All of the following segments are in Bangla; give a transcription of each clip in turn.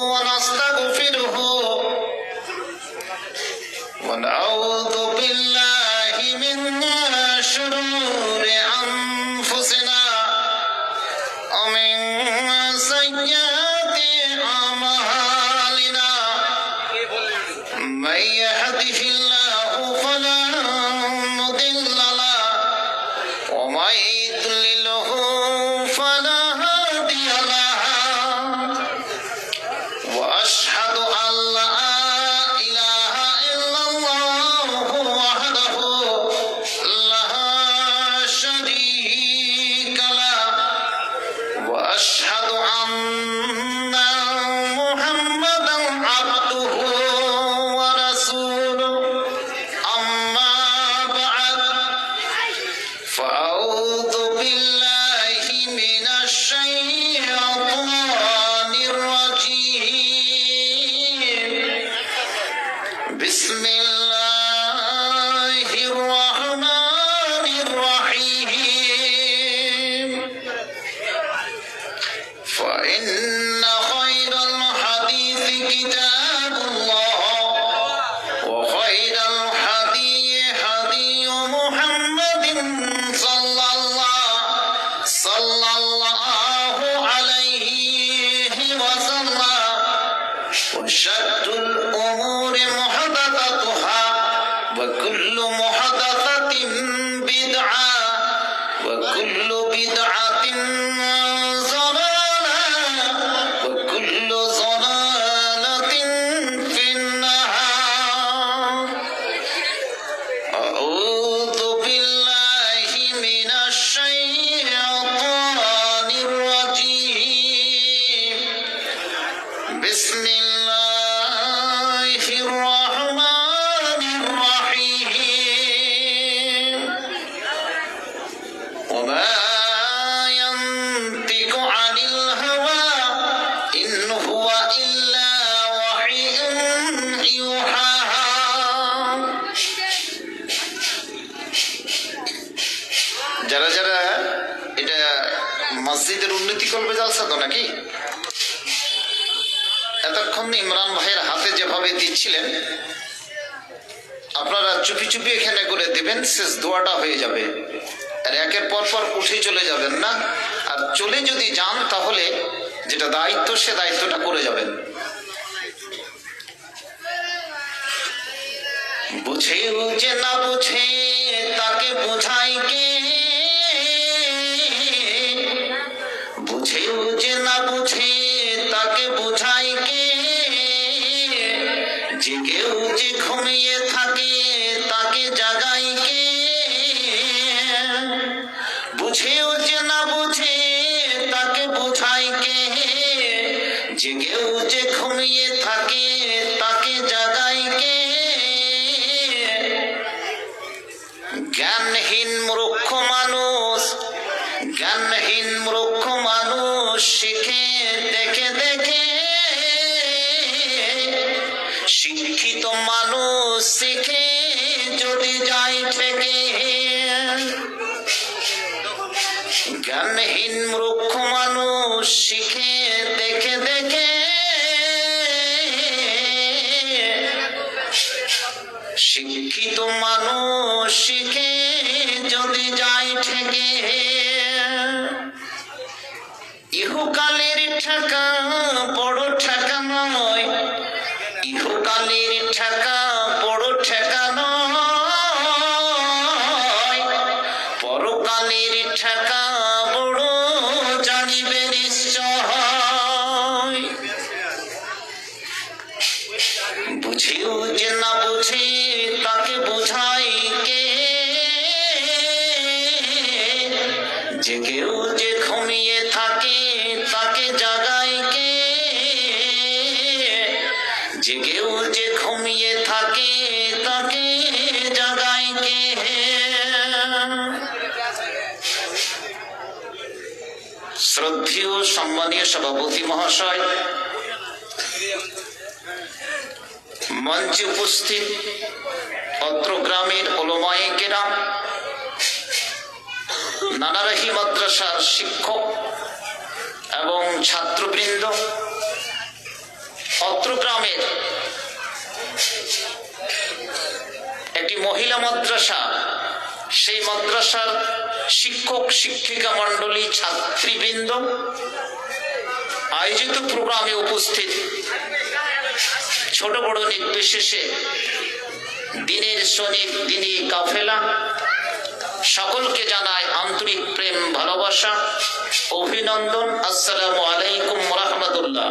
ونستغفره فأ আর উঠে চলে যাবেন না। আর চলে যদি যান তাহলে যেটা দায়িত্ব, সে দায়িত্বটা করে যাবেন। বুঝে বুঝে না বুঝে, তাকে বোঝাই কে শিখে যদি যাই থেকে জ্ঞানহীন মূর্খ মানুষ শিখে, দেখে দেখে। শিক্ষিত মানুষ শিখে, যদি যাই থেকে ইহকালের ঠেকা যে ঘুমিয়ে থাকে, তাকে জাগায় কে? জেগেও যে ঘুমিয়ে থাকে, তাকে জাগায় কে? শ্রদ্ধেয় সম্মানীয় সভাপতি মহাশয়, মঞ্চে উপস্থিত অত্র গ্রামের ওলমায়ে কেরাম নানারাহি মাদ্রাসার শিক্ষক এবং ছাত্রবৃন্দ, অত্র গ্রামের একটি মহিলা মাদ্রাসা, সেই মাদ্রাসার শিক্ষক, শিক্ষিকা মণ্ডলী, ছাত্রীবৃন্দ আয়োজিত প্রোগ্রামে উপস্থিত ছোট বড় নির্বিশেষে দিনের শনি দিনী কাফেলা সকলকে জানায় আন্তরিক প্রেম, ভালোবাসা, অভিনন্দন। আসসালামু আলাইকুম রহমতুল্লাহ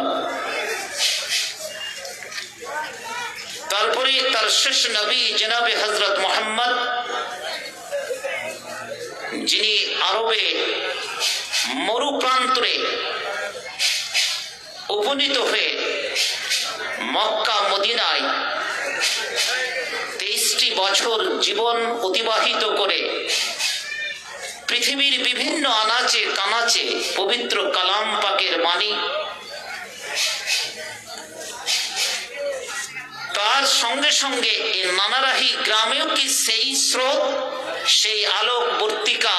তারপরে তার শেষ নবী জেনাবে হজরত মোহাম্মদ, যিনি আরবে মরু প্রান্তরে উপনীত হয়ে মক্কা, মদিনায় বছর জীবন অতিবাহিত করে পৃথিবীর বিভিন্ন আনাচে কানাচে পবিত্র কালাম পাকের বাণী তার সঙ্গে সঙ্গে এই নানারাহি গ্রামেও কি সেই স্রোত, সেই আলোক বর্তিকা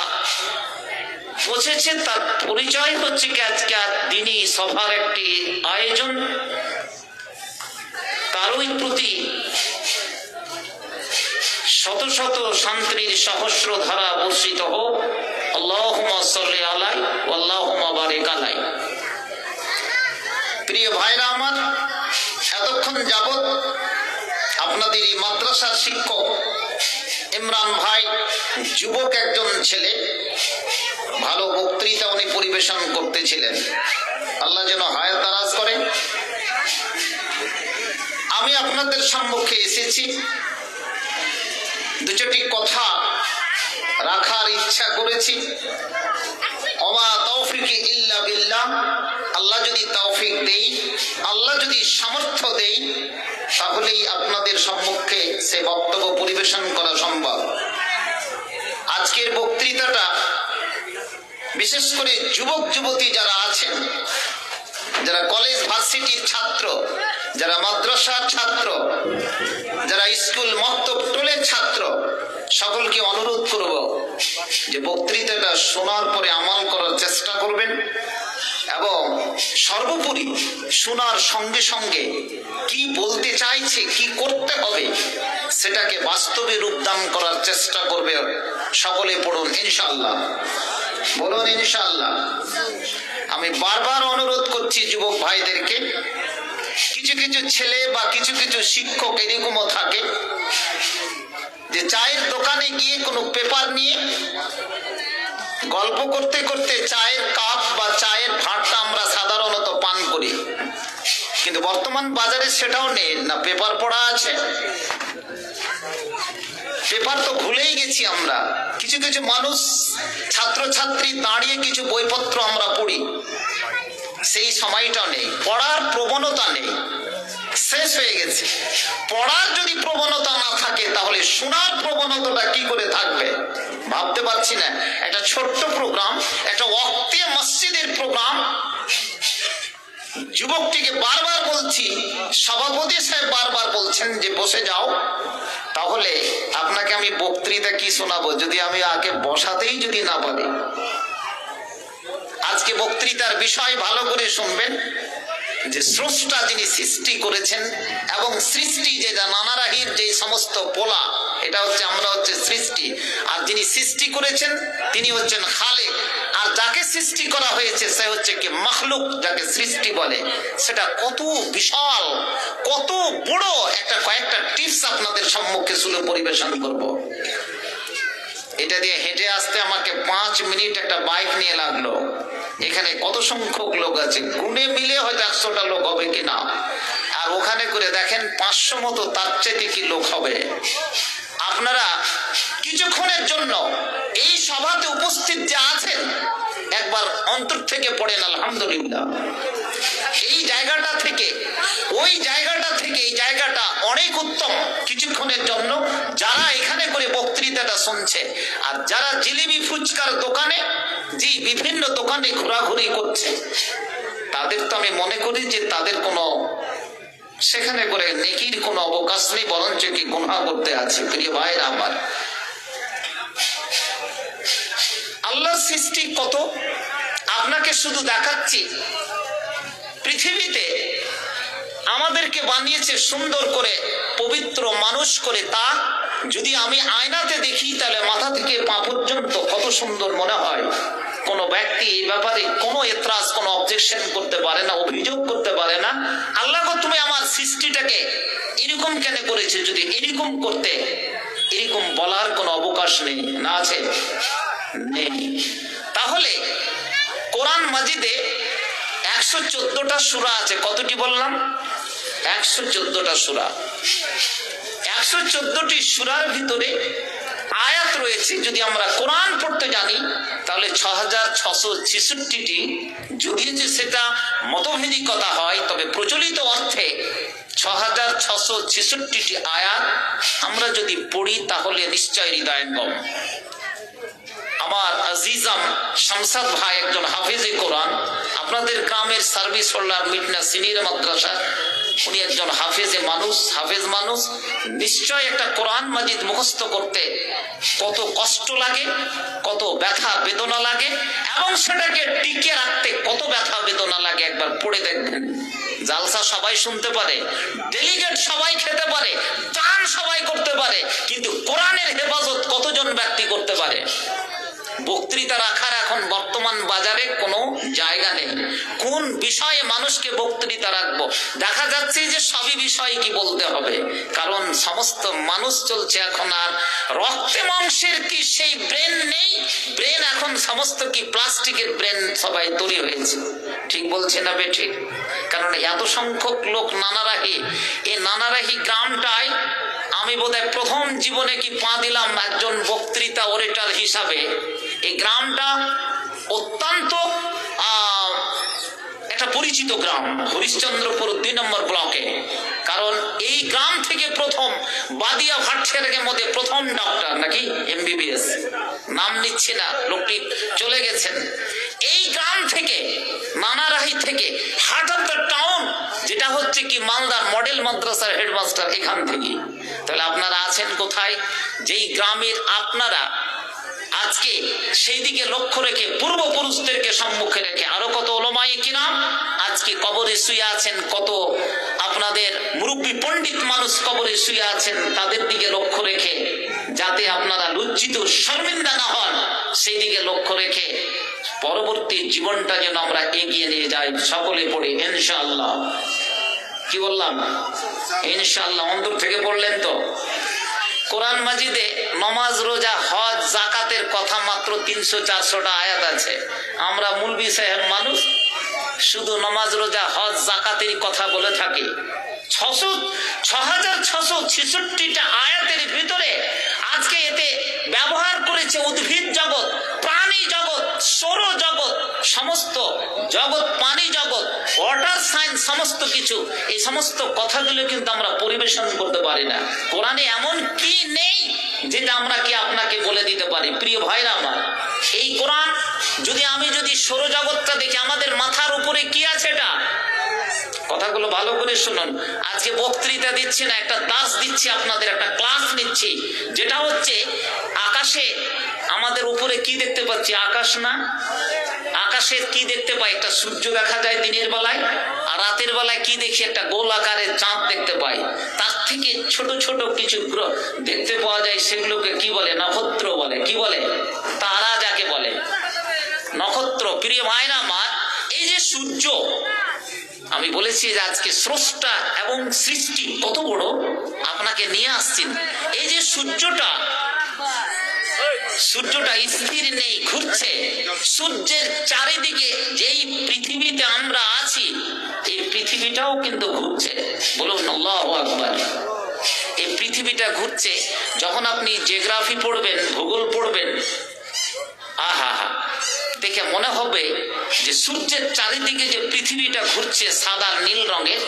পৌঁছেছে তার পরিচয় হচ্ছে আজকে দিনই সভার একটি আয়োজন। তারই প্রতি শত শত শান্তির সহস্র ধারা বর্ষিত হোক, আল্লাহুম্মা সাল্লি আলাই আল্লাহুম্মা বারিক আলাই। প্রিয় ভাইরা আমার, এতক্ষণ যাবত আপনাদের এই মাদ্রাসার শিক্ষক ইমরান ভাই যুবক একজন ছেলে, ভালো বক্তৃতা উনি পরিবেশন করতেছিলেন। আল্লাহ যেন হায়াত দারাজ করে। আমি আপনাদের সম্মুখে এসেছি। দু চারটি কথা রাখার ইচ্ছা করেছি। অমা তৌফিক ইল্লা বিল্লাহ। আল্লাহ যদি তৌফিক দেই, আল্লাহ যদি সামর্থ্য দেই, তাহলেই আপনাদের সম্মুখে সে বক্তব্য পরিবেশন করা সম্ভব। আজকের বক্তৃতাটা বিশেষ করে যুবক যুবতী যারা আছেন যারা কলেজ, ভার্সিটির ছাত্র, যারা মাদ্রাসার ছাত্র, যারা স্কুল মক্তব টোলের ছাত্র, সকলকে অনুরোধ করব যে বক্তৃতাটা শোনার পরে আমল করার চেষ্টা করবেন এবং সর্বোপরি শোনার সঙ্গে সঙ্গে কি বলতে চাইছে, কি করতে হবে, সেটাকে বাস্তবে রূপদান করার চেষ্টা করবে। সকলে পড়ুন ইনশাল্লাহ বলুন ইনশাল্লাহ আমি বারবার অনুরোধ করছি যুবক ভাইদেরকে, কিছু কিছু ছেলে বা কিছু কিছু শিক্ষক এরকমও থাকে যে চায়ের দোকানে গিয়ে কোনো পেপার নিয়ে গল্প করতে করতে চায়ের কাপ বা চায়ের ভাঁটটা আমরা সাধারণত পান করি। কিন্তু বর্তমান বাজারে সেটাও নেই, না পেপার পড়া আছে পেপার তো ভুলেই গেছি আমরা। কিছু কিছু মানুষ, ছাত্রছাত্রী দাঁড়িয়ে কিছু বইপত্র আমরা পড়ি। সেই সময়টা নেই। পড়ার প্রবণতা নেই। শেষ হয়ে গেছে। পড়ার যদি প্রবণতা না থাকে, তাহলে শোনার প্রবণতাটা কি করে থাকবে? ভাবতে পারছি না। একটা ছোট্ট প্রোগ্রাম, একটা ওয়াক্তে মসজিদের প্রোগ্রাম যুবকটিকে বারবার বলছি, সভাপতি সাহেব বারবার বলছেন যে বসে যাও। তাহলে আপনাকে আমি বক্তৃতা কি শোনাবো? যদি আমি আগে বসাতেই যদি না পারি। আজকে বক্তৃতার বিষয় ভালো করে শুনবেন। যে স্রষ্টা যিনি সৃষ্টি করেছেন এবং সৃষ্টি যে নানারাহির যে সমস্ত পোলা, এটা হচ্ছে, আমরা হচ্ছে সৃষ্টি। আর যিনি সৃষ্টি করেছেন, তিনি হচ্ছেন খালে সৃষ্টি করা হয়েছে, সে হচ্ছে কি মখলুক যাকে সৃষ্টি বলে। সেটা কত বিশাল, কত বড় একটা কয়েকটা টিপস আপনাদের সম্মুখে শুনে পরিবেশন করব। এটা দিয়ে হেঁটে আসতে আমাকে পাঁচ মিনিট একটা বাইক নিয়ে লাগল। এখানে কত সংখ্যক লোক আছে? গুনে মিলে হয়তো একশোটা লোক হবে কিনা? আর ওখানে করে দেখেন পাঁচশো মতো তার চাইতে কি লোক হবে। আপনারা কিছুক্ষণের জন্য এই সভাতে উপস্থিত যে আছেন একবার অন্তর থেকে পড়েন, আলহামদুলিল্লাহ। এই জায়গাটা থেকে, ওই জায়গাটা থেকে, এই জায়গাটা অনেক উত্তম কিছুক্ষণের জন্য যারা এখানে করে বক্তৃতাটা শুনছে। আর যারা জিলিবি ফুচকার দোকানে, যে বিভিন্ন দোকানে ঘোরাঘুরি করছে, তাদের তো আমি মনে করি যে তাদের কোনো, সেখানে করে নেকির কোনো অবকাশ নেই, বরঞ্চ কি গুণা করতে আছে। প্রিয় ভাইরা আমার আল্লাহ সৃষ্টি কত? আপনাকে শুধু দেখাচ্ছি। পৃথিবীতে আমাদেরকে বানিয়েছে সুন্দর করে, পবিত্র মানুষ করে। তা যদি আমি আয়নাতে দেখি, তাহলে মাথা থেকে পা পর্যন্ত কত সুন্দর মনে হয়। কোন ব্যক্তি এই ব্যাপারে কোনো এতরাজ, কোনো অবজেকশন করতে পারে না, অভিযোগ করতে পারে না। আল্লাহ তুমি আমার সৃষ্টিটাকে এরকম কেন করেছে? যদি এরকম করতে, এরকম বলার কোনো অবকাশ নেই, না আছে। তাহলে কোরআন মাজিদে একশো চোদ্দটা সুরা আছে। কতটি বললাম? একশো চোদ্দটা সুরা। একশো চোদ্দটি সুরার ভিতরে আয়াত রয়েছে। যদি আমরা কোরআন পড়তে জানি, তাহলে ছ হাজার ছশো ছেষট্টিটি যদি যে সেটা মতভেদী কথা হয়, তবে প্রচলিত অর্থে ছ হাজার ছশো ছেষট্টিটি আয়াত আমরা যদি পড়ি, তাহলে নিশ্চয় হৃদয়ঙ্গম। আমার আজিজাম শামসাদ ভাই একজন হাফিজে কোরআন। আপনাদের গ্রামের সার্ভিস হোল্ডার মিটনা সিনিয়র মাদ্রাসা উনি একজন হাফেজে মানুষ, হাফেজ মানুষ। নিশ্চয় একটা কোরআন মাজিদ মুখস্থ করতে কত কষ্ট লাগে, কত ব্যথা বেদনা লাগে, এবং সেটাকে টিকে রাখতে কত ব্যথা বেদনা লাগে, একবার পড়ে দেখবেন। জালসা সবাই শুনতে পারে, ডেলিগেট সবাই খেতে পারে দান সবাই করতে পারে, কিন্তু কোরআনের হেফাজত কতজন ব্যক্তি করতে পারে? বক্তৃতা রাখার এখন বর্তমান বাজারে কোনো জায়গা নেই। কোন বিষয়ে মানুষকে বক্তৃতা রাখব? দেখা যাচ্ছে যে সবই বিষয়ে কি বলতে হবে। কারণ সমস্ত মানুষ চলছে এখন আর রক্তে মাংসের কি সেই ব্রেন নেই? ব্রেন এখন সমস্ত কি প্লাস্টিকের ব্রেন সবাই তৈরি হয়েছে। ঠিক বলছে না বে ঠিক কারণ এত সংখ্যক লোক নানারাহি এই নানারাহি গ্রামটায় আমি বোধহয় প্রথম জীবনে কি পা দিলাম একজন বক্তৃতা ওরেটার হিসাবে। এই গ্রামটা অত্যন্ত একটা পরিচিত গ্রাম, হরিশ্চন্দ্রপুর দুই নম্বর ব্লকে কারণ এই গ্রাম থেকে প্রথম বাদিয়া ভাটছেড়ের মধ্যে প্রথম ডক্টর নাকি এমবিবিএস নাম নিচ্ছে না, লোকটি চলে গেছেন। এই গ্রাম থেকে, নানারাহি থেকে হার্ট অফ দ্য টাউন যেটা হচ্ছে কি মালদার মডেল মাদ্রাসার হেডমাস্টার এখান থেকে। তাহলে আপনারা আছেন কোথায়? যেই গ্রামের আপনারা আজকে সেই দিকে লক্ষ্য রেখে পূর্বপুরুষদেরকে সম্মুখে রেখে আরও কত ওলমাই কিরাম আজকে কবরে শুয়ে আছেন, কত আপনাদের মুরব্বী পণ্ডিত মানুষ কবরে শুয়ে আছেন, তাদের দিকে লক্ষ্য রেখে যাতে আপনারা লজ্জিত, শর্মিন্দা না হন সেই দিকে লক্ষ্য রেখে পরবর্তী জীবনটা যেন আমরা এগিয়ে নিয়ে যাই, সকলে পড়ে, ইনশাআল্লাহ। কি বললাম? ইনশাআল্লাহ, অন্তর থেকে পড়লেন তো? কোরআন মাজিদে নমাজ, রোজা, হজ জাকাতের কথা মাত্র তিনশো, চারশোটা আয়াত আছে। আমরা মুলবি সাহেব মানুষ, শুধু নমাজ, রোজা, হজ জাকাতের কথা বলে থাকি। ছশো ছ হাজার ছশো ছেষট্টিটা আয়াতের ভিতরে আজকে এতে ব্যবহার করেছে উদ্ভিদ জগৎ, প্রাণী জগৎ, সৌর জগৎ, সমস্ত জগৎ, পানি জগৎ ওয়াটার সায়েন্স সমস্ত কিছু। এই সমস্ত কথাগুলো কিন্তু আমরা পরিবেশন করতে পারি না। কোরআনে এমন কি নেই যেটা আমরা কি আপনাকে বলে দিতে পারি? প্রিয় ভাইরা আমার, এই কোরআন, যদি আমি যদি সৌরজগৎটা দেখি, আমাদের মাথার উপরে কি আছে এটা? কথাগুলো ভালো করে শুনুন। আজকে বক্তৃতা দিচ্ছি না, একটা দাস দিচ্ছি, আপনাদের একটা ক্লাস নিচ্ছি। যেটা হচ্ছে, আকাশে আমাদের উপরে কি দেখতে পাচ্ছি? আকাশ না? আকাশে কি দেখতে পাই? একটা সূর্য দেখা যায় দিনের বেলায়, আর রাতের বেলায় কি দেখি? একটা গোল আকারের চাঁদ দেখতে পাই। তার থেকে ছোট ছোট কিছু গ্রহ দেখতে পাওয়া যায়, সেগুলোকে কি বলে? নক্ষত্র বলে। কি বলে? তারা যাকে বলে। নক্ষত্র, প্রিয় মায়েরা আমার, এই যে সূর্য আমি বলেছি যে আজকে স্রষ্টা এবং সৃষ্টি কত বড়? আপনাকে নিয়ে আসছেন এই যে সূর্যটা সূর্যটা স্থির নেই, ঘুরছে। সূর্যের চারিদিকে যেই পৃথিবীতে আমরা আছি, এই পৃথিবীটাও কিন্তু ঘুরছে। বলুন আকবার। এই পৃথিবীটা ঘুরছে। যখন আপনি জিওগ্রাফি পড়বেন, ভূগোল পড়বেন দেখে মনে হবে যে সূর্যের চারিদিকে যে পৃথিবীটা ঘুরছে সাদা নীল রঙের,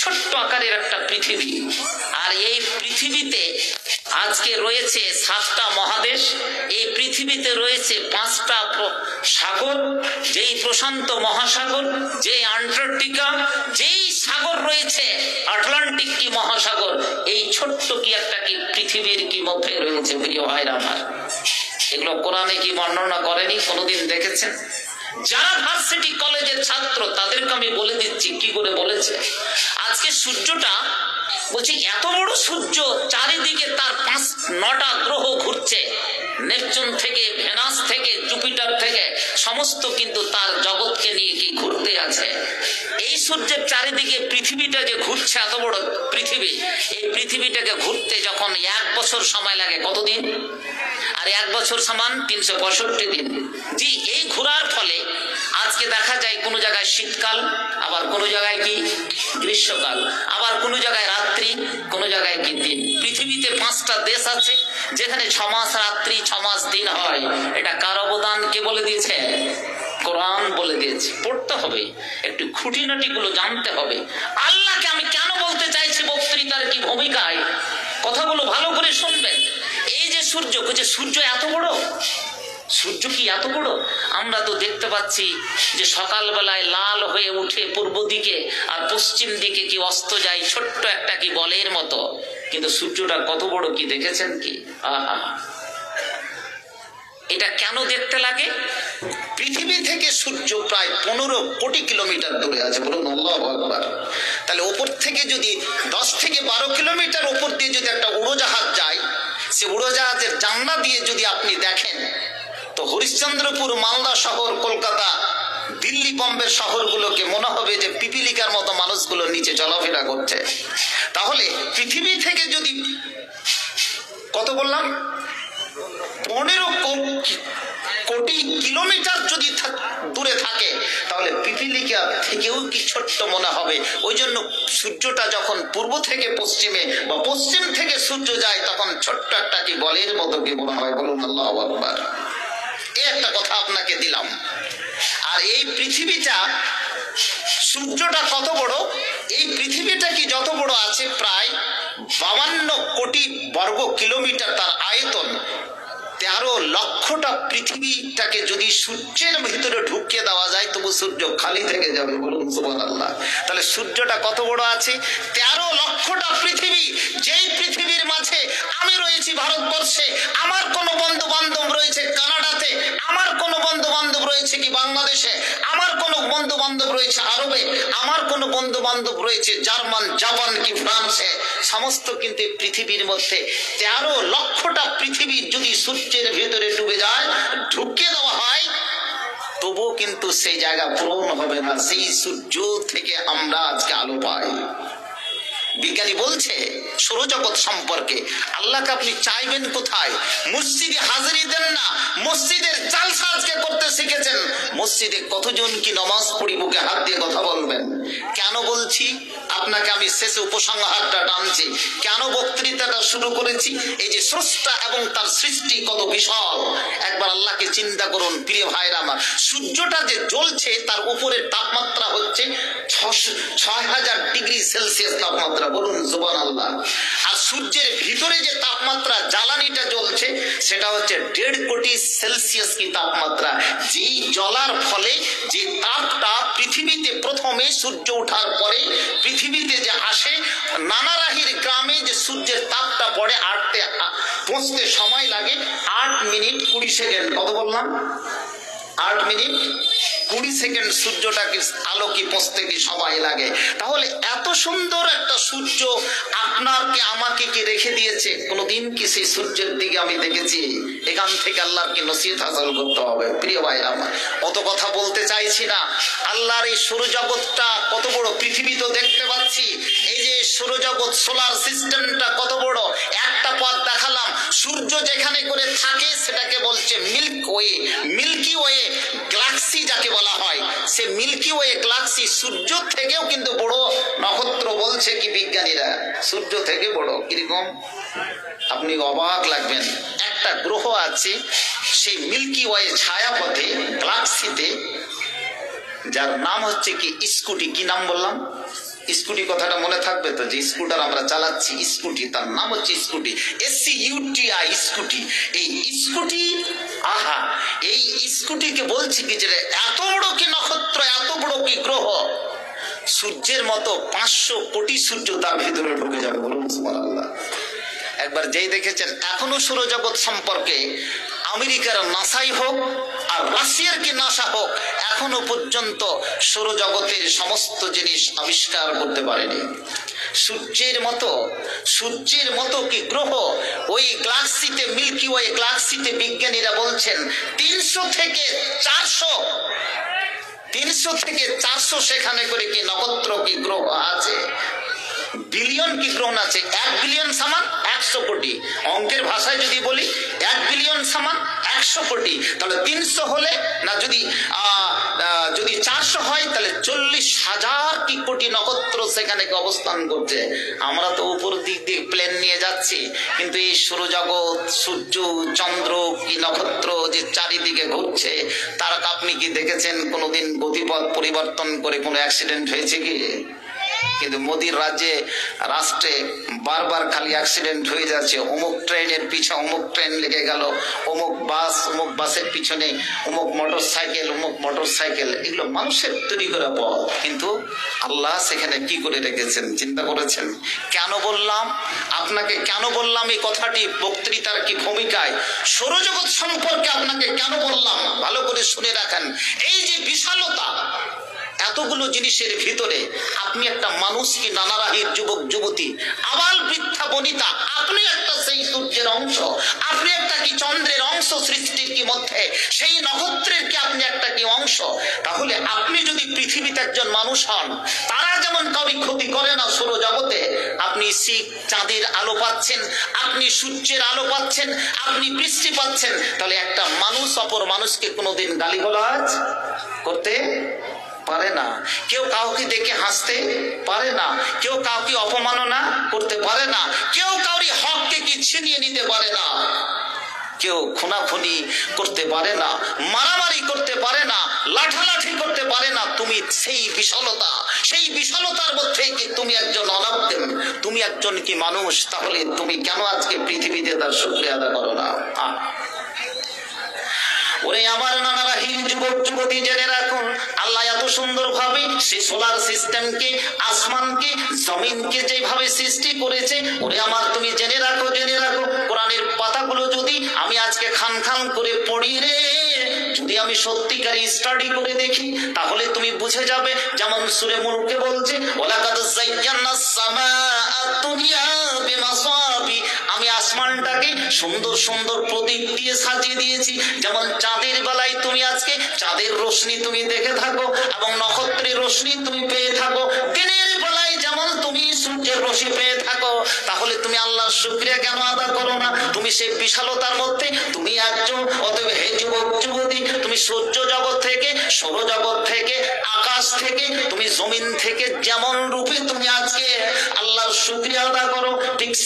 ছোট্ট আকারের একটা পৃথিবী। আর এই পৃথিবীতে আজকে রয়েছে সাতটা মহাদেশ, এই পৃথিবীতে রয়েছে পাঁচটা সাগর, যেই প্রশান্ত মহাসাগর, যেই আন্টার্কটিকা, যেই সাগর রয়েছে আটলান্টিক কি মহাসাগর, এই ছোট্ট কি একটা কি পৃথিবীর কি মধ্যে রয়েছে প্রিয় ভাইরা আমার? এগুলো কোরআনে কি বর্ণনা করেনি? কোনোদিন দেখেছেন? যারা ভার্সিটি কলেজের ছাত্র, তাদেরকে আমি বলে দিচ্ছি, কি করে বলেছে? আজকে সূর্যটা, বলছি, এত বড় সূর্য, চারিদিকে তার পাঁচ, নটা গ্রহ ঘুরছে। নেপচুন থেকে, ভেনাস থেকে, জুপিটার থেকে, সমস্ত কিন্তু তার জগৎকে সূর্যের চারিদিকে পৃথিবীটা যে ঘুরছে, এত বড় পৃথিবী। এই পৃথিবীটাকে ঘুরতে যখন এক বছর সময় লাগে, কতদিন? আর এক বছর সমান তিনশো পঁয়ষট্টি দিন। জি, এই ঘোরার ফলে আজকে দেখা যায় কোনো জায়গায় শীতকাল, আবার কোনো জায়গায় কি? গ্রীষ্মকাল, আবার কোনো জায়গায় রাত্রি, কোনো জায়গায় কি দিন। পৃথিবীতে পাঁচটা দেশ আছে, যেখানে ছ মাস রাত্রি, ছ মাস দিন হয়। এটা কার অবদান? কে বলে দিয়েছে? কোরআন বলে দিয়েছে, পড়তে হবে, একটু খুঁটিনাটি গুলো জানতে হবে। আল্লাহকে আমি কেন বলতে চাইছি বক্তৃতার কি ভূমিকায়? কথাগুলো ভালো করে শুনবেন। এই যে সূর্য যে সূর্য এত বড়? সূর্য কি এত বড়? আমরা তো দেখতে পাচ্ছি যে সকালবেলায় লাল হয়ে উঠে পূর্ব দিকে আর পশ্চিম দিকে কি অস্ত যায়, ছোট্ট একটা কি বলের মতো। কিন্তু সূর্যটা কত বড় কি দেখেছেন কি? আহা। এটা কেন দেখতে লাগে? পৃথিবী থেকে সূর্য প্রায় পনেরো কোটি কিলোমিটার দূরে আছে, বলুন আল্লাহ একবার তাহলে ওপর থেকে যদি দশ থেকে বারো কিলোমিটার ওপর দিয়ে যদি একটা উড়োজাহাজ যায়, সে উড়োজাহাজের জানলা দিয়ে যদি আপনি দেখেন, তো হরিশ্চন্দ্রপুর, মালদা শহর, কলকাতা, দিল্লি বম্বে শহরগুলোকে মনে হবে যে পিপিলিকার মতো মানুষগুলো নিচে চলাফেরা করছে। তাহলে পৃথিবী থেকে যদি কত বললাম? পনেরো কোটি কিলোমিটার যদি দূরে থাকে, তাহলে পিপিলিকা থেকেও কি ছোট্ট মনে হবে? ওই জন্য সূর্যটা যখন পূর্ব থেকে পশ্চিমে বা পশ্চিম থেকে সূর্য যায়, তখন ছোট্ট একটা কি বলের মতো কি মনে হয়? বলুন, আল্লাহ আকবার। এই একটা কথা আপনাকে দিলাম। আর এই পৃথিবীটা, সূর্যটা কত বড়? এই পৃথিবীটা কি যত বড় আছে? প্রায় বাবান্ন কোটি বর্গ কিলোমিটার তার আয়তন। তেরো লক্ষটা পৃথিবীটাকে যদি সূর্যের ভিতরে ঢুকিয়ে দেওয়া যায়, তবু সূর্য খালি থেকে যাবে বলুন সুবহান আল্লাহ তাহলে সূর্যটা কত বড় আছে? তেরো লক্ষটা পৃথিবী, যেই পৃথিবীর মাঝে আমি রয়েছি ভারতবর্ষে, আমার কোনো বন্ধু বান্ধব রয়েছে কানাডাতে, আমার কোনো বন্ধু বান্ধব রয়েছে কি বাংলাদেশে, আমার কোনো বন্ধু বান্ধব রয়েছে আরবে, আমার কোনো বন্ধু বান্ধব রয়েছে জার্মান, জাপান কি ফ্রান্সে, সমস্ত কিন্তু পৃথিবীর মধ্যে তেরো লক্ষটা পৃথিবী যদি সূর্যের ভিতরে ডুবে যায়, ঢুকিয়ে দেওয়া হয়। তবুও কিন্তু সেই জায়গা পূরণ হবে না। সেই সূর্য থেকে আমরা আজকে আলো পাই। বিজ্ঞানী বলছে, সৌরজগৎ সম্পর্কে। আল্লাহকে আপনি চাইবেন কোথায়? মসজিদে হাজিরি দেন না, মসজিদের জালসা আজকে করতে শিখেছেন। মসজিদে কতজন কি নমাজ পড়ি বুকে হাত দিয়ে কথা বলবেন? কেন বলছি? আপনাকে আমি শেষে উপসংহারটা টানছি। কেন বক্তৃতাটা শুরু করেছি? এই যে স্রষ্টা এবং তার সৃষ্টি কত বিশাল। একবার আল্লাহকে চিন্তা করুন, প্রিয় ভাইরা আমার। সূর্যটা যে জ্বলছে, তার উপরের তাপমাত্রা হচ্ছে ছয় হাজার ডিগ্রি সেলসিয়াস তাপমাত্রা। বলুন জোবান আল্লাহ আর সূর্যের ভিতরে যে তাপমাত্রা, জ্বালানিটা জ্বলছে, সেটা হচ্ছে দেড় কোটি সেলসিয়াস কি তাপমাত্রা। যেই জ্বলার ফলে যে তাপটা পৃথিবীতে প্রথমে সূর্য ওঠার পরে পৃথিবীতে যে আসে নানারাহির গ্রামে যে সূর্যের তাপটা পড়ে, আটতে পৌঁছতে সময় লাগে, আট মিনিট কুড়ি সেকেন্ড। কত বললাম? আট মিনিট কুড়ি সেকেন্ড সূর্যটাকে আলো কি পৌঁছতে কি সবাই লাগে। তাহলে এত সুন্দর একটা সূর্য আপনাকে, আমাকে কি রেখে দিয়েছে? কোনোদিন কি সেই সূর্যের দিকে আমি দেখেছি? এখান থেকে আল্লাহর কি নসিহত হাসিল করতে হবে? প্রিয় ভাই, আমার অত কথা বলতে চাইছি না। আল্লাহর এই সৌরজগৎটা কত বড় পৃথিবী তো দেখতে পাচ্ছি। এই যে সৌরজগৎ সোলার সিস্টেমটা কত বড়? একটা পথ দেখালাম। সূর্য যেখানে করে থাকে, সেটাকে বলছে milk way milky way galaxy যাকে বলা হয়। সে মিল্কি ওয়ে গ্যালাক্সি সূর্য থেকেও কিন্তু বড়। নক্ষত্র বলছে কি বিজ্ঞানীরা? সূর্য থেকে বড়। কীরকম? আপনি অবাক লাগবেন। একটা গ্রহ আছে, সেই মিল্কি ওয়ে ছায়াপথে গ্যালাক্সিতে যার নাম হচ্ছে কি স্কুটি। কি নাম বললাম? স্কুটি কথাটা মনে থাকবে তো? যে স্কুটার আমরা চালাচ্ছি, স্কুটি, তার নাম হচ্ছে স্কুটি। SC UTI Scooty. এই স্কুটি, আহা, এই স্কুটিকে বলছি কি যে এত বড় কি নক্ষত্র, এত বড় কি গ্রহ? সূর্যের মতো পাঁচশো কোটি সূর্য তার ভিতরে ঢুকে যাবে বলুন একবার যেই দেখেছেন, এখনও সৌরজগৎ সম্পর্কে আমেরিকার নাসাই হোক আর রাশিয়ার কি নাসা হোক, এখনও পর্যন্ত সৌরজগতের সমস্ত জিনিস আবিষ্কার করতে পারেনি। সূর্যের মতো সূর্যের মতো কি গ্রহ? ওই গ্লাক্সিতে মিল্কি ওয়ে গ্লাক্সিতে বিজ্ঞানীরা বলছেন, তিনশো থেকে চারশো, তিনশো থেকে চারশো সেখানে করে কি নক্ষত্র কি গ্রহ আছে? বিলিয়ন কি গ্রহ আছে? এক বিলিয়ন সমান একশো কোটি। অঙ্কের ভাষায় যদি বলি, এক বিলিয়ন সমান একশো কোটি। তাহলে তিনশো হলে, না যদি যদি চারশো হয়, তাহলে চল্লিশ হাজার কি কোটি নক্ষত্র সেখানে অবস্থান করছে? আমরা তো উপর দিক দিয়ে প্লেন নিয়ে যাচ্ছি, কিন্তু এই সৌরজগৎ সূর্য, চন্দ্র কি নক্ষত্র যে চারিদিকে ঘুরছে, তার আপনি কি দেখেছেন কোনোদিন গতিপথ পরিবর্তন করে কোনো অ্যাক্সিডেন্ট হয়েছে কি? কিন্তু মোদির রাজ্যে, রাষ্ট্রে বারবার খালি অ্যাক্সিডেন্ট হয়ে যাচ্ছে। অমুক ট্রেনের পিছে অমুক ট্রেন লেগে গেল, অমুক বাস, অমুক বাসের পিছনে, অমুক মোটর সাইকেল অমুক মোটর সাইকেল এগুলো মানুষের তৈরি করা পথ। কিন্তু আল্লাহ সেখানে কি করে রেখেছেন? চিন্তা করেছেন? কেন বললাম? আপনাকে কেন বললাম এই কথাটি? বক্তৃতার কি ভূমিকায়? সৌরজগৎ সম্পর্কে আপনাকে কেন বললাম? ভালো করে শুনে রাখেন। এই যে বিশালতা এতগুলো জিনিসের ভিতরে আপনি একটা মানুষ কি নানারাহির যুবক, যুবতী? আবাল বৃদ্ধা, বনিতা, আপনি একটা সেই সূর্যের অংশ, আপনি একটা কি চন্দ্রের অংশ সৃষ্টির কি মধ্যে? সেই নক্ষত্রের কি আপনি একটা কি অংশ? তাহলে আপনি যদি পৃথিবীতে একজন মানুষ হন, তারা যেমন কাউরি ক্ষতি করে না সৌরজগতে, আপনি শিখ চাঁদের আলো পাচ্ছেন, আপনি সূর্যের আলো পাচ্ছেন, আপনি বৃষ্টি পাচ্ছেন, তাহলে একটা মানুষ অপর মানুষকে কোনোদিন গালিগালাজ করতে পারে না। কেউ কাউকে দেখে হাসতে পারে না। কেউ কাউকে অপমাননা করতে পারে না। কেউ কাউরি হককে কি ছিনিয়ে নিতে পারে না। কেউ খুনাখুনি করতে পারে না। মারামারি করতে পারে না। লাঠালাঠি করতে পারে না। তুমি সেই বিশালতা। সেই বিশালতার মধ্যে কি তুমি একজন অনাব্দেন তুমি একজন কি মানুষ? তাহলে তুমি কেন আজকে পৃথিবীতে তার শুক্রিয়া আদা করো না? ওরে আমার নানারা হিল যুবক, যুবতী জেনে রাখুন, আল্লাহ এত সুন্দর ভাবে সে সোলার সিস্টেমকে আসমানকে, জমিনকে যেভাবে সৃষ্টি করেছে, ওরে আমার তুমি জেনে রাখো জেনে রাখো। কোরআনের পাতাগুলো যদি আমি আজকে খান খান করে পড়ি রে, যদি আমি সত্যিকারই স্টাডি করে দেখি, তাহলে তুমি বুঝে যাবে, যেমন সুরে মুলকে বলছে, ওলাকাদ জায়্যানা সামা দুনিয়া বিমাসাবি আমি আসমানটাকে সুন্দর সুন্দর প্রদীপ দিয়ে সাজিয়ে দিয়েছি। যেমন চাঁদের বেলায় তুমি আজকে, চাঁদের রোশনি তুমি দেখে থাকো এবং নক্ষত্রের রোশনি তুমি পেয়ে থাকো। দিনের বেলায় যেমন তুমি সূর্যের রশ্মি পেয়ে থাকো, তাহলে তুমি আল্লাহর শুক্রিয়া কেন আদা করো না? তুমি সেই বিশালতার মধ্যে, তুমি একজন, অতএব হে যুবক, যুবতী, তুমি সূর্য জগৎ থেকে সৌর জগৎ থেকে, আকাশ থেকে, তুমি জমিন থেকে যেমন রূপে তুমি আজকে আল্লাহর শুক্রিয়া আদা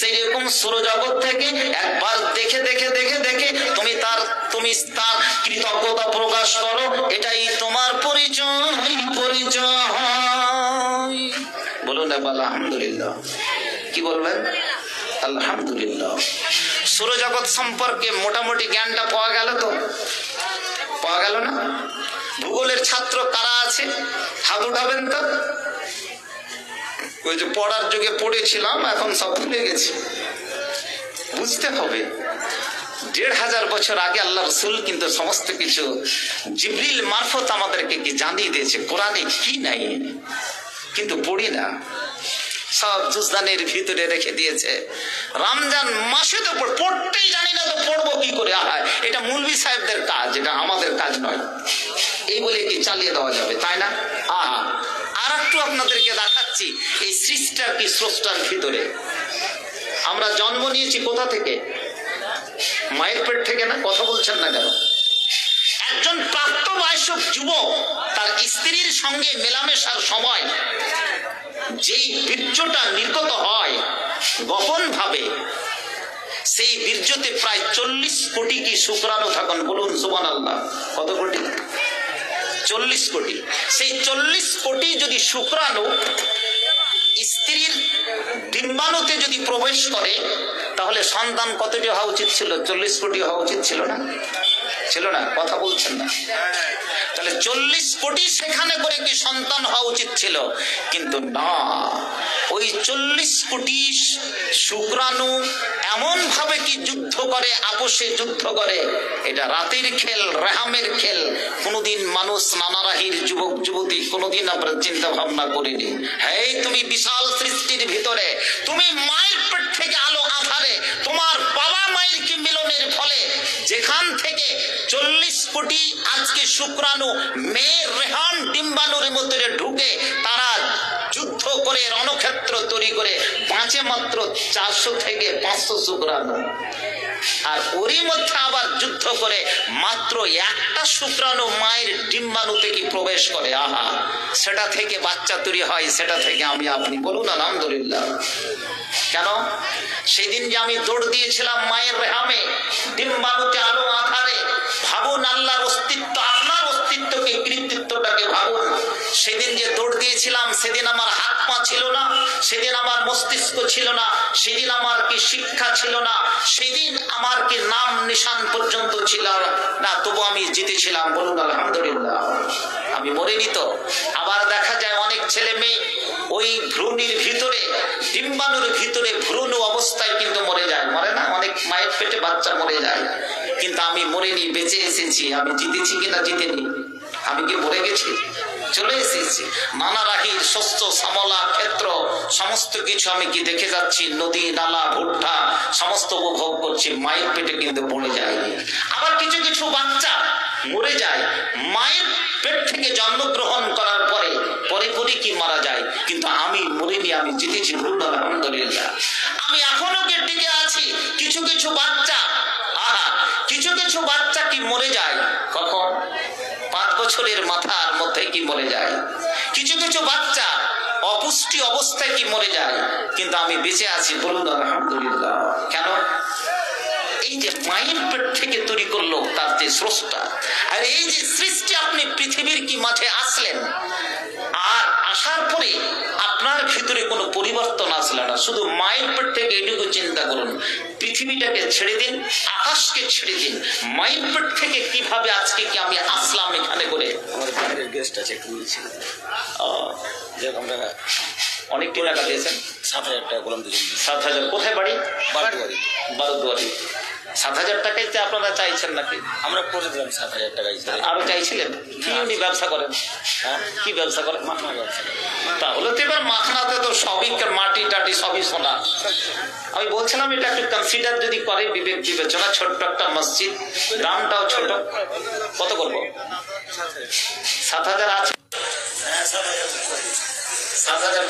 সেই রকম সৌরজগৎ থেকে একবার দেখে দেখে দেখে দেখে তুমি তার তুমি তার কৃতজ্ঞতা প্রকাশ করো। এটাই তোমার পরিচয় পরিচয়। বলুন একবার আলহামদুলিল্লাহ। কি বলবেন? আলহামদুলিল্লাহ। সৌরজগৎ সম্পর্কে মোটামুটি জ্ঞানটা পাওয়া গেল তো? পাওয়া গেল না? ভূগোলের ছাত্র কারা আছে? হাত উঠাবেন তো। ওই যে পড়ার যুগে পড়েছিলাম, এখন সব ভুলে গেছি। বুঝতে হবে। দেড় হাজার বছর আগে আল্লাহ রসুল কিন্তু সমস্ত কিছু জিবরিল মারফত আমাদেরকে কি জানিয়ে দিয়েছে? কোরআনে কি নাই? কিন্তু পড়ি না। সব জুজদানের ভিতরে রেখে দিয়েছে। রমজান মাসে তো পড়তেই জানি না তো পড়ব কি করে? আহায় এটা মুলবি সাহেবদের কাজ, এটা আমাদের কাজ নয়। এই বলে কি চালিয়ে দেওয়া যাবে, তাই না? আহা একটু আপনাদেরকে দেখাচ্ছি এই সৃষ্টা কি স্রষ্টার ভিতরে। আমরা জন্ম নিয়েছি কোথা থেকে? মায়ের পেট থেকে না? কথা বলছেন না কেন? একজন প্রাপ্তবয়স্ক যুবক তার স্ত্রীর সঙ্গে মেলামেশার সময় যেই বীর্যটা নির্গত হয় গোপন ভাবে সেই বীর্যতে প্রায় চল্লিশ কোটি কি শুক্রাণু থাকুন। বলুন সুবান আল্লাহ কত কোটি? চল্লিশ কোটি। সেই চল্লিশ কোটি যদি শুক্রাণু স্ত্রীর ডিম্বাণুতে যদি প্রবেশ করে, তাহলে সন্তান কতটি হওয়া উচিত ছিল? চল্লিশ কোটি হওয়া উচিত ছিল না? ছিল না, কথা বলছেন না। তাহলে চল্লিশ কোটি সেখানে করে কি সন্তান হওয়া উচিত ছিল। কিন্তু না, ওই চল্লিশ কোটি শুক্রাণু এমন ভাবে কি যুদ্ধ করে, আপোষে যুদ্ধ করে, এটা রাতের খেল, রেহামের খেল। কোনোদিন মানুষ, নানারাহির যুবক, যুবতী, কোনোদিন আমরা চিন্তা ভাবনা করিনি। হ্যাঁ তুমি বিশাল সৃষ্টির ভিতরে, তুমি মায়ের পেট থেকে কি মিলনের ফলে যেখান থেকে চল্লিশ কোটি আজকে শুক্রাণু মেয়ের রেহান ডিম্বাণুর মধ্যে ঢুকে তারা যুদ্ধ করে রণক্ষেত্র তৈরি করে পাঁচে মাত্র চারশো থেকে পাঁচশো শুক্রাণু। আর ওরই মধ্যে আবার যুদ্ধ করে মাত্র একটা শুক্রাণু মায়ের প্রবেশ করে? আহা, সেটা থেকে বাচ্চা তৈরি হয়, সেটা থেকে আমি আপনি বলুন, আলহামদুলিল্লাহ। কেন? সেদিন যে আমি দৌড় দিয়েছিলাম মায়ের রেহামে ডিম্বাণুতে আলো আধারে, ভাবুন আল্লাহর অস্তিত্ব, আপনার অস্তিত্বকে, কৃতিত্বটাকে ভাবুন। সেদিন যে দৌড় দিয়েছিলাম, সেদিন আমার হাত পা ছিল না, সেদিন আমার মস্তিষ্ক ছিল না, সেদিন আমার কি শিক্ষা ছিল না, সেদিন আমার কি নাম নিশান পর্যন্ত ছিল না, তবু আমি জিতেছিলাম বলুন আলহামদুলিল্লাহ। আমি মরিনি তো। আবার দেখা যায় অনেক ছেলে মেয়ে ওই ভ্রূণের ভিতরে, ডিম্বাণুর ভিতরে ভ্রূণ অবস্থায় কিন্তু মরে যায়। মরে না? অনেক মায়ের পেটে বাচ্চা মরে যায়। কিন্তু আমি মরিনি, বেঁচে এসেছি। আমি জিতেছি কিনা জিতেনি। আমি কি মরে গেছি? চলে এসেছি। নানা রাহির, শস্য সামলা ক্ষেত্র, সমস্ত কিছু আমি কি দেখে যাচ্ছি? নদী, নালা, ভুট্টা, সমস্ত উপভোগ করছি। মায়ের পেটে কিন্তু পড়ে যায়নি আবার কিছু কিছু বাচ্চা মরে যায়। মায়ের পেট থেকে জন্মগ্রহণ করার পরে পরে পরে কি মারা যায়? কিন্তু আমি মরিনি, আমি জিতেছি বলুন আলহামদুলিল্লাহ। আমি এখনও কে টিকে আছি? কিছু কিছু বাচ্চা, আহা, কিছু কিছু বাচ্চা কি মরে যায়? কখন? বছরের মাথার মধ্যে কি মরে যায়? কিছু কিছু বাচ্চা অপুষ্টি অবস্থায় কি মরে যায়? কিন্তু আমি বেঁচে আছি বলুন আলহামদুলিল্লাহ। কেন? এই যে মায়ের পেট থেকে তৈরি করল তার যে স্রষ্টা, আর এই যে সৃষ্টি আপনি পৃথিবীর কি মাঝে আসলেন, আর আসার পরে আপনার ভিতরে কোনো পরিবর্তন আসলে না। শুধু পেট থেকে এটুকু চিন্তা করুন। পৃথিবীটাকে ছেড়ে দিন আকাশকে ছেড়ে দিন। পেট থেকে কীভাবে আজকে কি আমি আসলাম এখানে করে? আমার গেস্ট আছে একটু যাক আমরা অনেক টাকা দিয়েছেন সাত হাজার টাকা দুজন সাত হাজার। কোথায় বাড়ি? বারোয়ারি বারোদুয়ারি। সাত হাজার টাকাইতে আপনারা চাইছেন নাকি? আমরা করে দিলাম সাত হাজার টাকা আরও চাইছিলেন? কি উনি ব্যবসা করেন? হ্যাঁ কি ব্যবসা করেন? মাখনা ব্যবসা তাহলে তো এবার মাখনাতে তো সবই মাটি টাটি সবই সোনা। আমি বলছিলাম এটা একটু কনসিডার যদি করে বিবেক বিবেচনা ছোট্ট একটা মসজিদ। দামটাও ছোট। কত করব সাত হাজার আছে। হ্যাঁ সাত হাজার